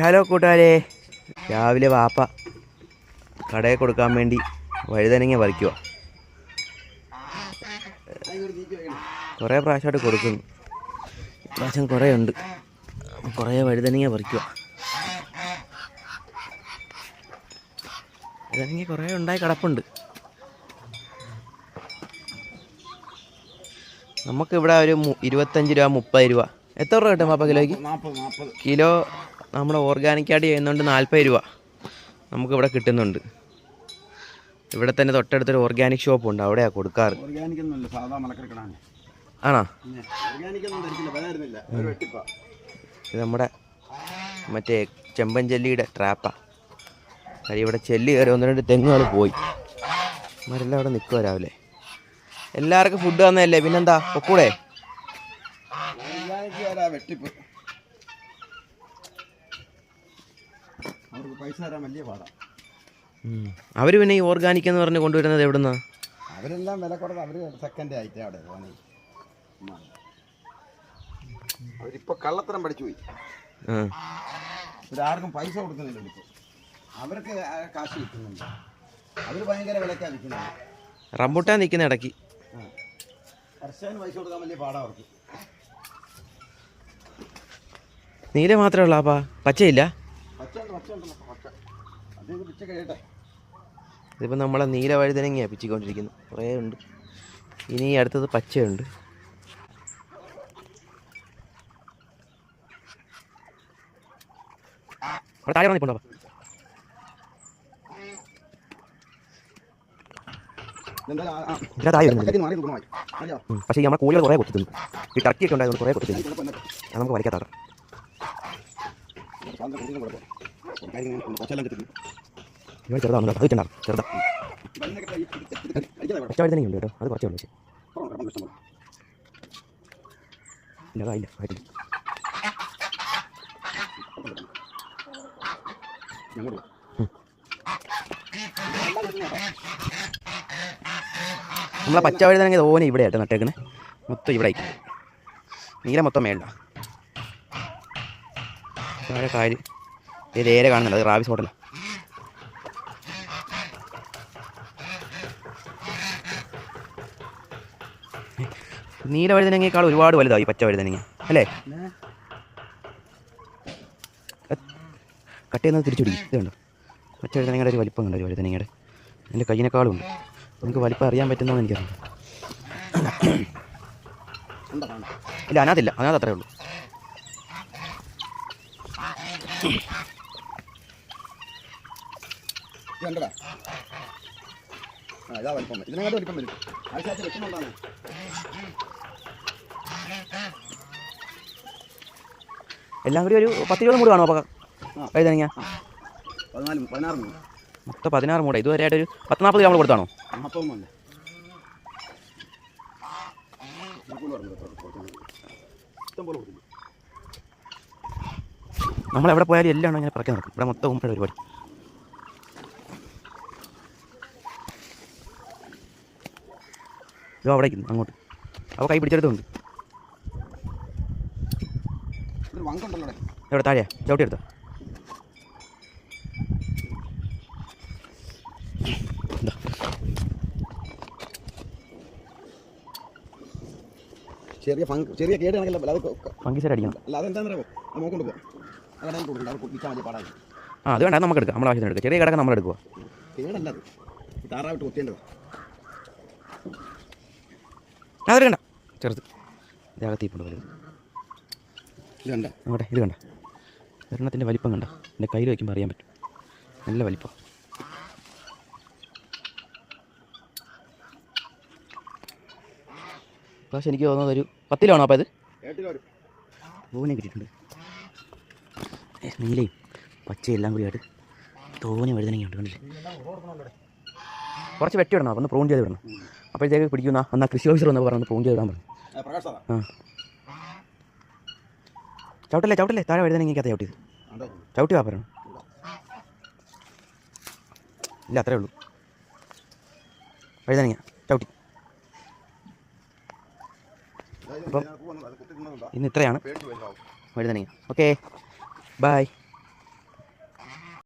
Hello കൂട്ടുകാരെ. രാവിലെ വാപ്പ കടയിൽ കൊടുക്കാൻ വേണ്ടി വഴുതനങ്ങ പറിക്കുക കുറേ പ്രാവശ്യമായിട്ട് കൊടുക്കുന്നു. ഇപ്രാവശ്യം കുറേ ഉണ്ട്. കുറേ വഴുതനങ്ങ പറിക്കുക വഴുതനങ്ങ കുറേ ഉണ്ടായി കിടപ്പുണ്ട്. നമുക്കിവിടെ ഒരു ഇരുപത്തഞ്ച് രൂപ മുപ്പത് രൂപ എത്ര രൂപ കിട്ടും പാപ്പ കിലോയ്ക്ക്? കിലോ നമ്മൾ ഓർഗാനിക്കായിട്ട് ചെയ്യുന്നതുകൊണ്ട് നാൽപ്പത് രൂപ. നമുക്കിവിടെ കിട്ടുന്നുണ്ട്. ഇവിടെ തന്നെ തൊട്ടടുത്തൊരു ഓർഗാനിക് ഷോപ്പ് ഉണ്ട്. അവിടെയാണ് കൊടുക്കാറ്. ആണോ? ഇത് നമ്മുടെ മറ്റേ ചെമ്പൻ ചെല്ലിയുടെ ട്രാപ്പാ കാര്യം ഇവിടെ ചെല്ലി കയറി ഒന്ന് രണ്ട് തെങ്ങുകൾ പോയി. മരെല്ലാം അവിടെ നിൽക്കുക രാവിലെ. എല്ലാവർക്കും ഫുഡ് തന്നതല്ലേ? പിന്നെന്താ? ഒക്കൂടെ ഓർഗാനിക് വരാ വെട്ടിപ്പ്. അവർക്ക് പൈസ തരാൻ വലിയ പാടാ. അവർ പിന്നെ ഈ ഓർഗാനിക് എന്ന് പറഞ്ഞ് കൊണ്ടുവരുന്നത് എവിടുന്നാ? അവരെല്ലാം വില കുറവ് അവർ സെക്കൻഡ് ആയിട്ട് അവിടെ തോന്നി അവരിപ്പോ കള്ളത്തരം പഠിച്ചു പോയി. ആ. ഇവരാർക്കും പൈസ കൊടുക്കുന്നില്ല ഇപ്പോൾ അവർക്ക് കാശ് കിട്ടുന്നുണ്ട്. അവർ ഭയങ്കര വിലക്കാ വിൽക്കുന്നത് റംബൂട്ടാൻ നിൽക്കുന്ന ഇടയ്ക്ക്. കർഷകന് പൈസ കൊടുക്കാൻ വലിയ പാടാ അവർക്ക്. നീല മാത്രമേ ഉള്ളാപ്പാ പച്ചയില്ല? ഇതിപ്പോൾ നമ്മളെ നീല വഴുതനങ്ങയാണ് പിച്ചിക്കൊണ്ടിരിക്കുന്നത് കുറേ ഉണ്ട്. ഇനി അടുത്തത് പച്ചയുണ്ട്. പക്ഷേ നമ്മുടെ കോഴികൾ കുറേ കൊത്തി തിന്നു ഈ ടർക്കിയൊക്കെ ഉണ്ടായതുകൊണ്ട് കുറേ കൊത്തി തിന്നു കുഴപ്പം തന്നെ അത് നമുക്ക് വരയ്ക്കാത്ത ഇവിടെ ചെറുതാണ് അത് ചെണ്ടാ ചെറുതാ വഴുതനങ്ങ ഉണ്ട് കേട്ടോ അത് കുറച്ചേ ഉള്ളൂ. ഇല്ല നമ്മളെ പച്ച വഴുതനങ്ങ ഓനെ ഇവിടെ ആയിട്ട് നട്ടേക്കണേ മൊത്തം ഇവിടെ നീല മൊത്തം മേളിലാണ് താഴെ കാര്യം. ഇത് നേരെ കാണുന്നില്ല അത് റാബിസ് ഹോട്ടലാണ് നീല വഴുതനങ്ങയേക്കാൾ ഒരുപാട് വലുതായി പച്ച വഴുതനങ്ങ അല്ലേ? കട്ട് ചെയ്യുന്നത് തിരിച്ചു ഇതുണ്ട് പച്ച വഴുതനങ്ങയുടെ ഒരു വലിപ്പം കണ്ടോ ഒരു വഴുതനങ്ങയുടെ എന്റെ കയ്യിനേക്കാളും ഉണ്ട്. നിങ്ങൾക്ക് വലിപ്പം അറിയാൻ പറ്റുന്നതെന്ന് കാണാം. ഇല്ല അതിനകത്തില്ല അതിനകത്ത് അത്രേ ഉള്ളൂ. ഇത് ആ ഇതാ വലിപ്പം. വരും. ഇതിനെക്കാട്ടും വലിപ്പം വരും. ആഴ്ച വെക്കുന്നുണ്ടാണ് എല്ലാം കൂടി ഒരു പത്ത് ഇരുപത് മൂട് കാണുമോ എഴുതാ ആ. വഴുതനങ്ങ പതിനാല് പതിനാറ് മൂന്ന് മൊത്തം പതിനാറ് മൂട്. ഇതുവരെ ആയിട്ട് ഒരു പത്ത് നാൽപ്പത് നമ്മൾ കൊടുത്താണോ. ഇഷ്ടം പോലെ കൊടുക്കുന്നു നമ്മൾ എവിടെ പോയാലും എല്ലാം അങ്ങനെ പറക്കാൻ നടക്കും. ഇവിടെ മൊത്തം ഉമ്മയുടെ പരിപാടി. ഇതോ അവിടെ അങ്ങോട്ട്. അപ്പോൾ കൈ പിടിച്ചെടുത്തുണ്ട്. എവിടെ താഴെയാ? ചവിട്ടി എടുത്തോ. ചെറിയ ഫങ്ക് ചെറിയ കേട് കണക്കല്ല കൊ- ഫംഗിസൈഡ് അടിക്കണം. അല്ലാതെ എന്താണെന്നറിയാമോ നമുക്ക് നോക്കൊണ്ട് ആ അത് വേണ്ട നമുക്ക് എടുക്കാം. നമ്മൾ ആവശ്യത്തിന് എടുക്കാം. ചെറിയ കിടക്ക നമ്മൾ എടുക്കുക അത്. കണ്ട ചെറുത്. ഇപ്പോൾ വലുത്. ഇത് കണ്ട. അങ്ങോട്ടെ ഇത് കണ്ട. ഒരെണ്ണത്തിന്റെ വലിപ്പം കണ്ട. എന്റെ കയ്യിൽ വയ്ക്കുമ്പോൾ അറിയാൻ പറ്റും. നല്ല വലിപ്പം. പക്ഷെ എനിക്ക് തോന്നുന്നത് ഒരു പത്തിലാണോ അപ്പോൾ ഇത്? ഓനെ കിട്ടിയിട്ടുണ്ട്. നീലയും പച്ചയെല്ലാം എല്ലാം കൂടി ആയിട്ട് തോനെ വഴുതനങ്ങയുണ്ട് കണ്ടില്ലേ? കുറച്ച് വെട്ടി വിടണം അപ്പം പ്രൂൺ ചെയ്ത് വിടണം. അപ്പോഴത്തേക്ക് പിടിക്കുന്ന എന്നാൽ കൃഷി ഓഫീസർ വന്നപ്പോൾ പറഞ്ഞു പ്രൂൺ ചെയ്ത് വിടാൻ പറഞ്ഞു. ആ ചവിട്ടല്ലേ ചവിട്ടല്ലേ? താഴെ വഴുതനങ്ങയ്ക്കകത്ത് ചവിട്ടിയത്. ചവിട്ടി വാ വാപ്പരണം ഇല്ല അത്രേ ഉള്ളൂ. വഴുതനങ്ങ ചവിട്ടി. അപ്പം ഇന്ന് ഇത്രയാണ്. വഴുതനങ്ങ ഓക്കെ Bye.